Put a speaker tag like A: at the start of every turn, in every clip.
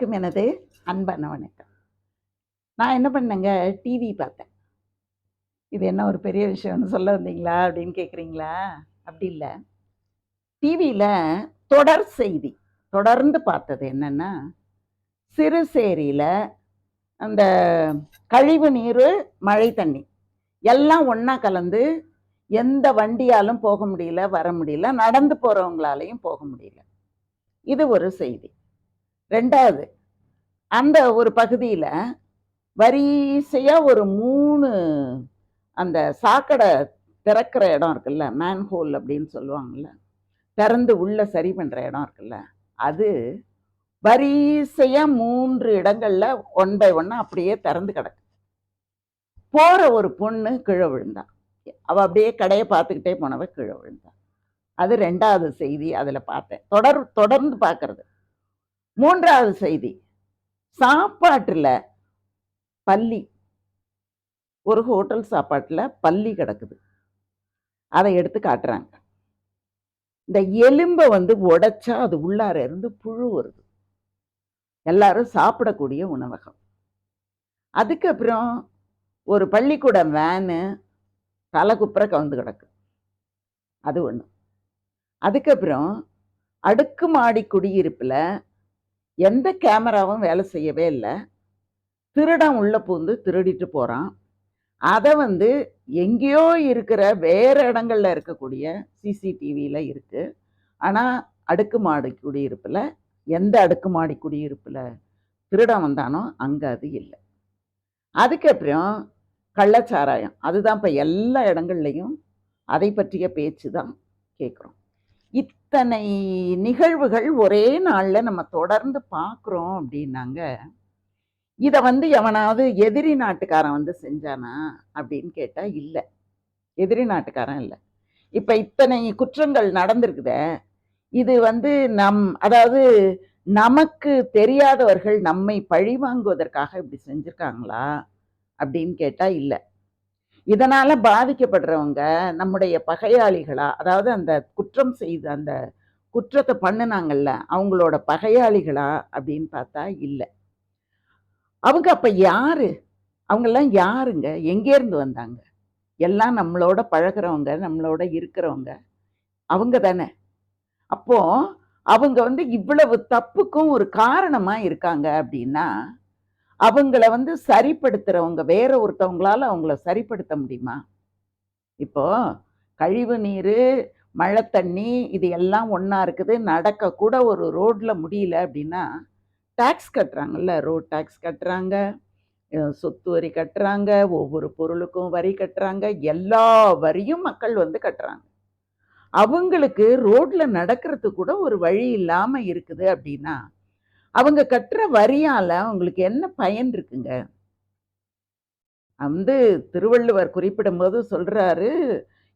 A: அனைவருக்கும் எனது அன்பான வணக்கம். நான் என்ன பண்ணேங்க? டிவி பார்த்தேன். இது என்ன ஒரு பெரிய விஷயம்னு சொல்ல வந்தீங்களா? அப்படின்னு கேட்குறீங்களா அப்படி இல்லை. டிவியில் தொடர் செய்தி தொடர்ந்து பார்த்தது என்னென்னா சிறுசேரியில் அந்த கழிவு நீர் மழை தண்ணி எல்லாம் ஒன்றா கலந்து எந்த வண்டியாலும் போக முடியல வர முடியல நடந்து போகிறவங்களாலையும் போக முடியல. இது ஒரு செய்தி. ரெண்டாவது அந்த ஒரு பகுதியில் வரிசையாக ஒரு மூணு அந்த சாக்கடை திறக்கிற இடம் இருக்குல்ல மேன்ஹோல் அப்படின்னு சொல்லுவாங்கல்ல திறந்து உள்ள சரி பண்ணுற இடம் இருக்குல்ல அது வரிசையாக மூன்று இடங்கள்ல ஒன் பை ஒன்னாக அப்படியே திறந்து கிடக்கு. போகிற ஒரு பொண்ணு கீழே விழுந்தா. அவள் அப்படியே கடையை பார்த்துக்கிட்டே போனவ கீழே விழுந்தா. அது ரெண்டாவது செய்தி அதில் பார்த்தேன். தொடர் தொடர்ந்து பார்க்குறது. மூன்றாவது செய்தி. சாப்பாட்டில் பள்ளி ஒரு ஹோட்டல் சாப்பாட்டில் பள்ளி கிடக்குது. அதை எடுத்து காட்டுறாங்க. இந்த எலும்பை வந்து உடைச்சா அது உள்ளார இருந்து புழு வருது. எல்லாரும் சாப்பிடக்கூடிய உணவகம். அதுக்கப்புறம் ஒரு பள்ளிக்கூடம் வேனு தலைக்குப்புற கவுந்து கிடக்கு. அது ஒன்று அதுக்கப்புறம் அடுக்குமாடி குடியிருப்பில் எந்த கேமராவும் வேலை செய்யவே இல்லை. திருடன் உள்ளே பூந்து திருடிட்டு போகிறான் அதை வந்து எங்கேயோ இருக்கிற வேறு இடங்கள்ல இருக்கக்கூடிய சிசிடிவியில் இருக்குது ஆனால் அடுக்குமாடி குடியிருப்பில் எந்த அடுக்குமாடி குடியிருப்பில் திருடம் வந்தானோ அங்கே அது இல்லை. அதுக்கப்புறம் கள்ளச்சாராயம். அதுதான் இப்போ எல்லா இடங்கள்லையும் அதை பற்றிய பேச்சு தான் கேட்குறோம் இத்தனை நிகழ்வுகள் ஒரே நாளில் நம்ம தொடர்ந்து பார்க்குறோம் அப்படின்னாங்க. இதை வந்து எவனாவது எதிரி நாட்டுக்காரன் வந்து செஞ்சானா அப்படின்னு கேட்டால் இல்லை. எதிரி நாட்டுக்காரன் இல்லை. இப்போ இத்தனை குற்றங்கள் நடந்திருக்குதே. இது வந்து நம் அதாவது நமக்கு தெரியாதவர்கள் நம்மை பழி வாங்குவதற்காக இப்படி செஞ்சுருக்காங்களா அப்படின்னு கேட்டால் இல்லை. இதனால் பாதிக்கப்படுறவங்க நம்முடைய பகையாளிகளா அதாவது அந்த குற்றம் செய்த அந்த குற்றத்தை பண்ணுனாங்கல்ல அவங்களோட பகையாளிகளா அப்படின்னு பார்த்தா இல்லை. அவங்க அப்போ யாரு? அவங்கெல்லாம் யாருங்க? எங்கேருந்து வந்தாங்க? எல்லாம் நம்மளோட பழகிறவங்க நம்மளோட இருக்கிறவங்க. அவங்க தானே. அப்போது அவங்க வந்து இவ்வளவு தப்புக்கும் ஒரு காரணமாக இருக்காங்க அப்படின்னா அவங்கள வந்து சரிப்படுத்துறவங்க வேற ஒருத்தவங்களால அவங்கள சரிப்படுத்த முடியுமா? இப்போ கழிவு நீர் மழை தண்ணி இது எல்லாம் ஒன்றா இருக்குது நடக்க கூட ஒரு ரோட்டில் முடியல அப்படின்னா டேக்ஸ் கட்டுறாங்கல்ல ரோட் டேக்ஸ் கட்டுறாங்க சொத்து வரி கட்டுறாங்க ஒவ்வொரு பொருளுக்கும் வரி கட்டுறாங்க எல்லா வரியும் மக்கள் வந்து கட்டுறாங்க. அவங்களுக்கு ரோட்ல நடக்கிறது கூட ஒரு வழி இல்லாமல் இருக்குது அப்படின்னா அவங்க கட்டுற வரியால் அவங்களுக்கு என்ன பயன் இருக்குங்க? வந்து திருவள்ளுவர் குறிப்பிடும்போது சொல்கிறாரு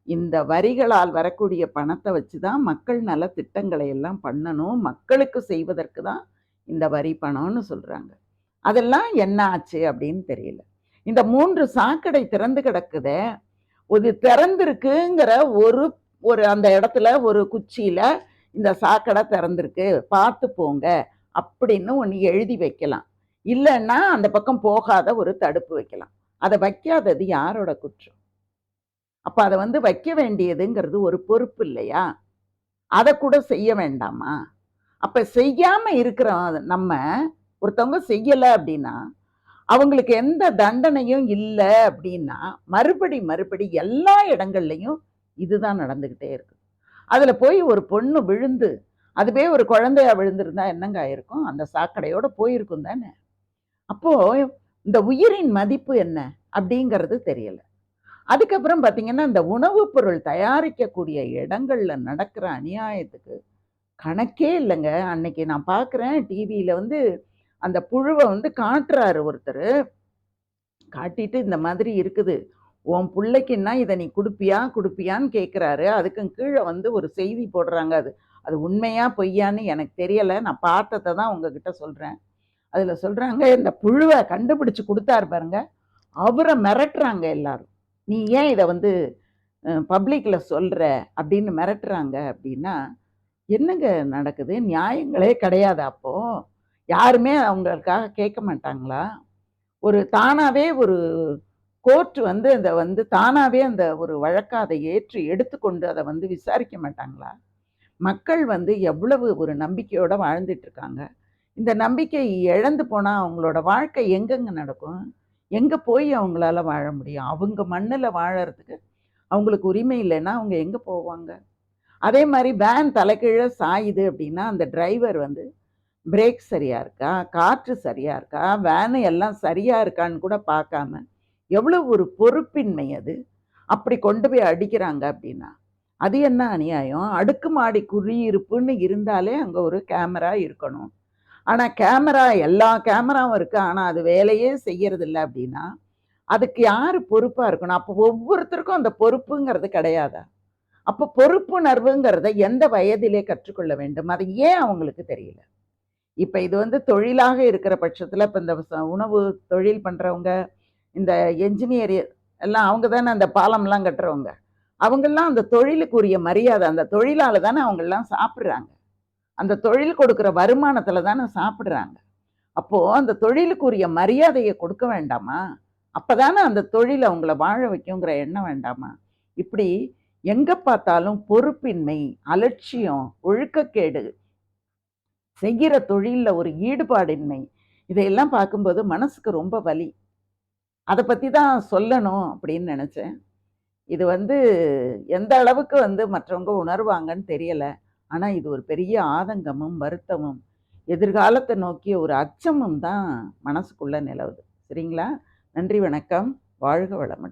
A: இந்த வரிகளால் வரக்கூடிய பணத்தை வச்சு தான் மக்கள் நல திட்டங்களை எல்லாம் பண்ணணும். மக்களுக்கு செய்வதற்கு தான் இந்த வரி பணம்னு சொல்கிறாங்க அதெல்லாம் என்ன ஆச்சு அப்படின்னு தெரியல. இந்த மூன்று சாக்கடை திறந்து கிடக்குதே ஒரு திறந்திருக்குங்கிற ஒரு ஒரு அந்த இடத்துல ஒரு குச்சியில் இந்த சாக்கடை திறந்திருக்கு. பார்த்து போங்க. அப்படின்னு ஒன்று எழுதி வைக்கலாம். இல்லைன்னா அந்த பக்கம் போகாத ஒரு தடுப்பு வைக்கலாம். அதை வைக்காதது யாரோட குற்றம்? அப்போ அதை வந்து வைக்க வேண்டியதுங்கிறது ஒரு பொறுப்பு இல்லையா? அதை கூட செய்ய வேண்டாமா? அப்போ செய்யாமல் இருக்கிற நம்ம ஒருத்தவங்க செய்யலை அப்படின்னா அவங்களுக்கு எந்த தண்டனையும் இல்லை அப்படின்னா மறுபடி மறுபடி எல்லா இடங்கள்லையும் இதுதான் நடந்துக்கிட்டே இருக்கு. அதில் போய் ஒரு பொண்ணு விழுந்து அதுவே ஒரு குழந்தையா விழுந்திருந்தா என்னங்க ஆயிருக்கும்? அந்த சாக்கடையோட போயிருக்கும் தானே? அப்போ இந்த உயிரின் மதிப்பு என்ன? அப்படிங்கிறது தெரியல. அதுக்கப்புறம் பார்த்தீங்கன்னா இந்த உணவுப் பொருள் தயாரிக்கக்கூடிய இடங்கள்ல நடக்கிற அநியாயத்துக்கு கணக்கே இல்லைங்க. அன்னைக்கு நான் பார்க்குறேன் டிவியில் வந்து அந்த புழுவை வந்து காட்டுறாரு ஒருத்தர். காட்டிட்டு இந்த மாதிரி இருக்குது. உன் பிள்ளைக்குன்னா இதை நீ கொடுப்பியா? கொடுப்பியான்னு கேட்குறாரு அதுக்கும் கீழே வந்து ஒரு செய்தி போடுறாங்க அது. அது உண்மையா பொய்யான்னு எனக்கு தெரியலை. நான் பார்த்ததை தான் உங்ககிட்ட சொல்கிறேன் அதில் சொல்கிறாங்க இந்த புழுவை கண்டுபிடிச்சி கொடுத்தாரு பாருங்க. அவரை மிரட்டுறாங்க எல்லாரும். நீ ஏன் இதை வந்து பப்ளிக்கில் சொல்கிற அப்படின்னு மிரட்டுறாங்க அப்படின்னா என்னங்க நடக்குது? நியாயங்களே கிடையாது அப்போது யாருமே அவங்களுக்காக கேட்க மாட்டாங்களா? ஒரு தானாகவே ஒரு கோர்ட் வந்து அந்த வந்து தானாகவே அந்த ஒரு வழக்கை அதை ஏற்று எடுத்துக்கொண்டு அதை வந்து விசாரிக்க மாட்டாங்களா? மக்கள் வந்து எவ்வளவு ஒரு நம்பிக்கையோடு வாழ்ந்துட்டுருக்காங்க இந்த நம்பிக்கை இழந்து போனால் அவங்களோட வாழ்க்கை எங்கெங்க நடக்கும்? எங்கே போய் அவங்களால வாழ முடியும்? அவங்க மண்ணில் வாழறதுக்கு அவங்களுக்கு உரிமை இல்லைன்னா அவங்க எங்கே போவாங்க? அதே மாதிரி வேன் தலைக்கீழே சாயுது அப்படின்னா அந்த டிரைவர் வந்து பிரேக் சரியாக இருக்கா? காற்று சரியாக இருக்கா? வேனு எல்லாம் சரியாக இருக்கான்னு கூட பார்க்காம எவ்வளோ ஒரு பொறுப்பின்மை அது. அப்படி கொண்டு போய் அடிக்கிறாங்க அப்படின்னா அது என்ன அநியாயம்? அடுக்குமாடி குடியிருப்புன்னு இருந்தாலே அங்கே ஒரு கேமரா இருக்கணும். ஆனால் கேமரா எல்லா கேமராவும் இருக்குது ஆனால் அது வேலையே செய்யறதில்ல அப்படின்னா அதுக்கு யார் பொறுப்பாக இருக்கணும்? அப்போ ஒவ்வொருத்தருக்கும் அந்த பொறுப்புங்கிறது கிடையாதா? அப்போ பொறுப்புணர்வுங்கிறத எந்த வயதிலே கற்றுக்கொள்ள வேண்டும்? அது ஏன் அவங்களுக்கு தெரியல? இப்போ இது வந்து தொழிலாக இருக்கிற பட்சத்தில் இப்போ இந்த ச- உணவு தொழில் பண்ணுறவங்க இந்த என்ஜினியர் எல்லாம் அவங்க தானே அந்த பாலம்லாம் கட்டுறவங்க. அவங்கெல்லாம் அந்த தொழிலுக்குரிய மரியாதை அந்த தொழிலால தானே அவங்கெல்லாம் சாப்பிட்றாங்க. அந்த தொழில் கொடுக்குற வருமானத்தில் தானே சாப்பிட்றாங்க. அப்போது அந்த தொழிலுக்குரிய மரியாதையை கொடுக்க வேண்டாமா? அப்போ தானே அந்த தொழில் அவங்கள வாழ வைக்குங்கிற எண்ணம் வேண்டாமா? இப்படி எங்கே பார்த்தாலும் பொறுப்பின்மை அலட்சியம் ஒழுக்கக்கேடு செய்கிற தொழிலில் ஒரு ஈடுபாடின்மை இதையெல்லாம் பார்க்கும்போது மனசுக்கு ரொம்ப வலி. அதை பற்றி தான் சொல்லணும் அப்படின்னு நினச்சேன். இது வந்து எந்த அளவுக்கு வந்து மற்றவங்க உணர்வாங்கன்னு தெரியல. ஆனால் இது ஒரு பெரிய ஆதங்கமும் வருத்தமும் எதிர்காலத்தை நோக்கிய ஒரு அச்சமும் தான் மனசுக்குள்ளே நிலவுது. சரிங்களா? நன்றி வணக்கம். வாழ்க வளமுடன்.